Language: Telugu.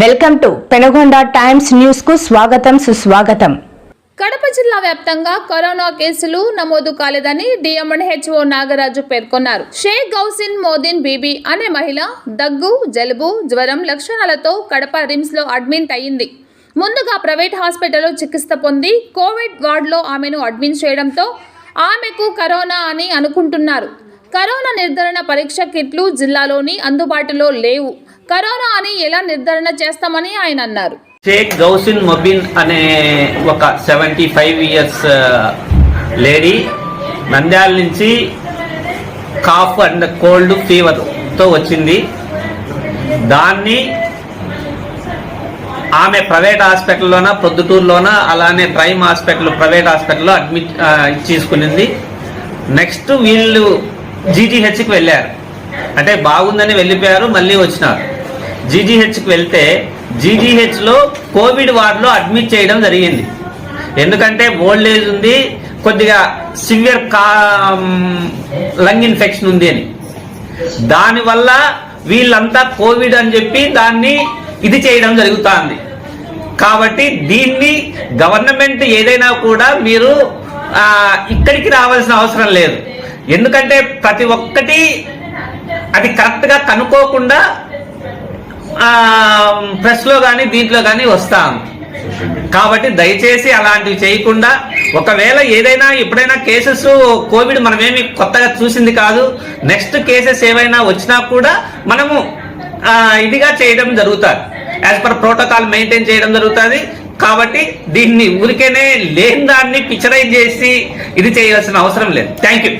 వెల్కమ్ టు పెనగొండ టైమ్స్ న్యూస్కు స్వాగతం సుస్వాగతం. కడప జిల్లా వ్యాప్తంగా కరోనా కేసులు నమోదు కాలేదని డిఎంఎన్హెచ్ఓ నాగరాజు పేర్కొన్నారు. షేక్ గౌసిన్ మోదిన్ బీబీ అనే మహిళ దగ్గు జలుబు జ్వరం లక్షణాలతో కడప రిమ్స్లో అడ్మిట్ అయింది ముందుగా ప్రైవేట్ హాస్పిటల్లో చికిత్స పొంది కోవిడ్ వార్డులో ఆమెను అడ్మిట్ చేయడంతో ఆమెకు కరోనా అని అనుకుంటున్నారు. కరోనా నిర్ధారణ పరీక్ష కిట్లు జిల్లాలోని అందుబాటులో లేవు. కరోనా అని ఎలా నిర్ధారణ చేస్తామని ఆయన అన్నారు. షేక్ గౌసిన్ మొబిన్ అనే ఒక seventy five years lady Nandyal నుంచి కాఫ్ అండ్ కోల్డ్ ఫీవర్తో వచ్చింది. దాన్ని ఆమె ప్రైవేట్ హాస్పిటల్లోన ప్రొద్దుటూరులోన అలానే ప్రైమ్ హాస్పిటల్ ప్రైవేట్ హాస్పిటల్లో అడ్మిట్ తీసుకునింది నెక్స్ట్ వీళ్ళు జీటీహెచ్కి వెళ్ళారు. అంటే బాగుందని వెళ్ళిపోయారు మళ్ళీ వచ్చినారు. జీజీహెచ్కి వెళ్తే జీజీహెచ్లో కోవిడ్ వార్డులో అడ్మిట్ చేయడం జరిగింది. ఎందుకంటే ఓల్డ్ ఏజ్ ఉంది కొద్దిగా సివియర్ కా లంగ్ ఇన్ఫెక్షన్ ఉంది అని. దానివల్ల వీళ్ళంతా కోవిడ్ అని చెప్పి దాన్ని ఇది చేయడం జరుగుతుంది. కాబట్టి దీన్ని గవర్నమెంట్ ఏదైనా కూడా మీరు ఇక్కడికి రావాల్సిన అవసరం లేదు. ఎందుకంటే ప్రతి ఒక్కటి అది కరెక్ట్గా కనుక్కోకుండా ప్రెస్లో కానీ దీంట్లో కానీ వస్తాం. కాబట్టి దయచేసి అలాంటివి చేయకుండా ఒకవేళ ఏదైనా ఎప్పుడైనా కేసెస్ కోవిడ్ మనమేమి కొత్తగా చూసింది కాదు నెక్స్ట్ కేసెస్ ఏవైనా వచ్చినా కూడా మనము ఇదిగా చేయడం జరుగుతుంది. యాజ్ పర్ ప్రోటోకాల్ మెయింటైన్ చేయడం జరుగుతుంది. కాబట్టి దీన్ని ఊరికేనే లేని దాన్ని పిక్చరైజ్ చేసి ఇది చేయాల్సిన అవసరం లేదు. Thank you